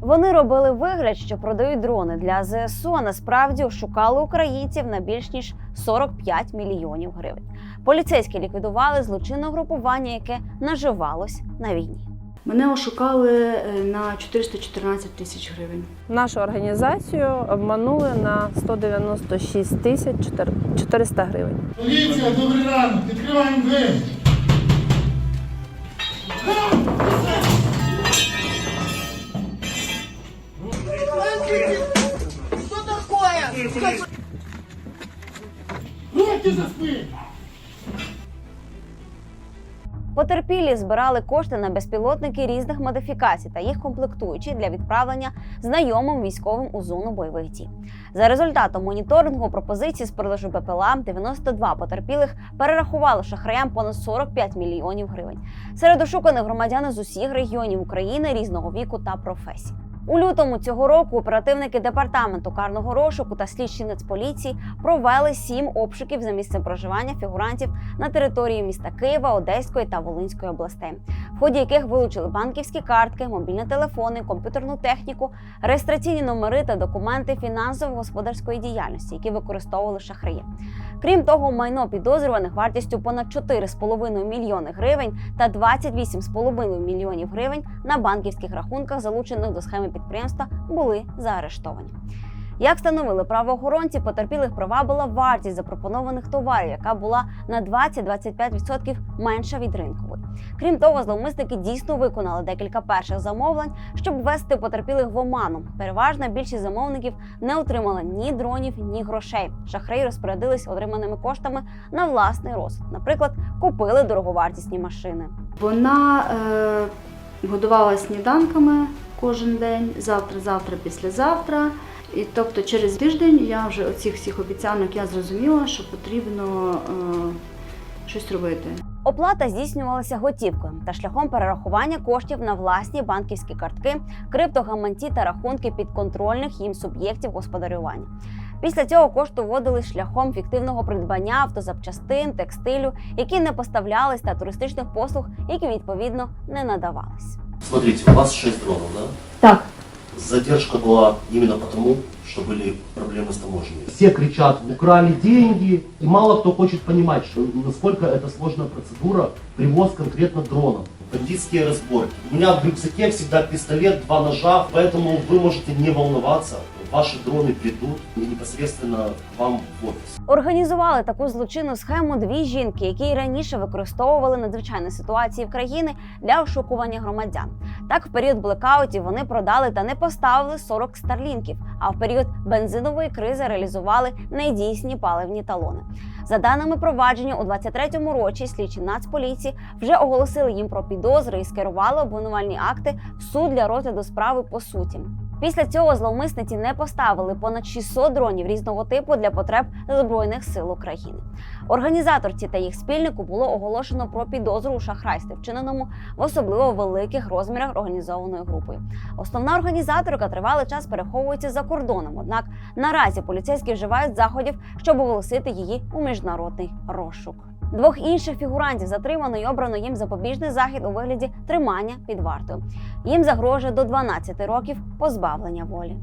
Вони робили вигляд, що продають дрони для ЗСУ. а Насправді шукали українців на більш ніж 45 мільйонів гривень. Поліцейські ліквідували злочинне групування, яке наживалось на війні. Мене ошукали е, на 414 тисяч гривень. Нашу організацію обманули на 196 тисяч 400 гривень. Поліція, добрий ранок, відкриваємо двері. Руки за! Потерпілі збирали кошти на безпілотники різних модифікацій та їх комплектуючі для відправлення знайомим військовим у зону бойових дій. За результатом моніторингу пропозицій з продажу БПЛА 92 потерпілих перерахували шахраям понад 45 мільйонів гривень. Серед ошуканих громадяни з усіх регіонів України різного віку та професій. У лютому цього року оперативники департаменту карного розшуку та слідчі Нацполіції провели сім обшуків за місцем проживання фігурантів на території міста Києва, Одеської та Волинської областей, ході яких вилучили банківські картки, мобільні телефони, комп'ютерну техніку, реєстраційні номери та документи фінансово-господарської діяльності, які використовували шахраї. Крім того, майно підозрюваних вартістю понад 4,5 мільйони гривень та 28,5 мільйонів гривень на банківських рахунках, залучених до схеми підприємства, були заарештовані. Як встановили правоохоронці, потерпілих привабила вартість запропонованих товарів, яка була на 20-25% менша від ринкової. Крім того, зловмисники дійсно виконали декілька перших замовлень, щоб ввести потерпілих в оману. Переважна більшість замовників не отримала ні дронів, ні грошей. Шахраї розпорядились отриманими коштами на власний розсуд. Наприклад, купили дороговартісні машини. Вона е, годувала сніданками кожен день, завтра, завтра, післязавтра. І тобто через тиждень я вже оцих всіх обіцянок я зрозуміла, що потрібно е, щось робити. Оплата здійснювалася готівкою та шляхом перерахування коштів на власні банківські картки, криптогаманці та рахунки підконтрольних їм суб'єктів господарювання. Після цього кошти вводили шляхом фіктивного придбання автозапчастин, текстилю, які не поставлялись, та туристичних послуг, які відповідно не надавались. Смотрите, у вас 6 дронов, да? Так. Задержка была именно потому, что были проблемы с таможней. Все кричат, украли деньги, и мало кто хочет понимать, что насколько это сложная процедура, привоз конкретно дронов. Бандитские разборки. У меня в рюкзаке всегда пистолет, два ножа, поэтому вы можете не волноваться. Ваши дроны придут и непосредственно к вам в офис. Організували таку злочинну схему дві жінки, які й раніше використовували надзвичайні ситуації в країни для ошукування громадян. Так, в період блекаутів вони продали та не поставили 40 старлінків, а в період бензинової кризи реалізували недійсні паливні талони. За даними провадження, у 23-му році слідчі Нацполіції вже оголосили їм про підозри і скерували обвинувальні акти в суд для розгляду справи по суті. Після цього зловмисниці не поставили понад 600 дронів різного типу для потреб Збройних сил України. Організаторці та їх спільнику було оголошено про підозру у шахрайстві, вчиненому в особливо великих розмірах організованою групою. Основна організаторка тривалий час переховується за кордоном. Однак наразі поліцейські вживають заходів, щоб оголосити її у міжнародний розшук. Двох інших фігурантів затримано і обрано їм запобіжний захід у вигляді тримання під вартою. Їм загрожує до 12 років позбавлення волі.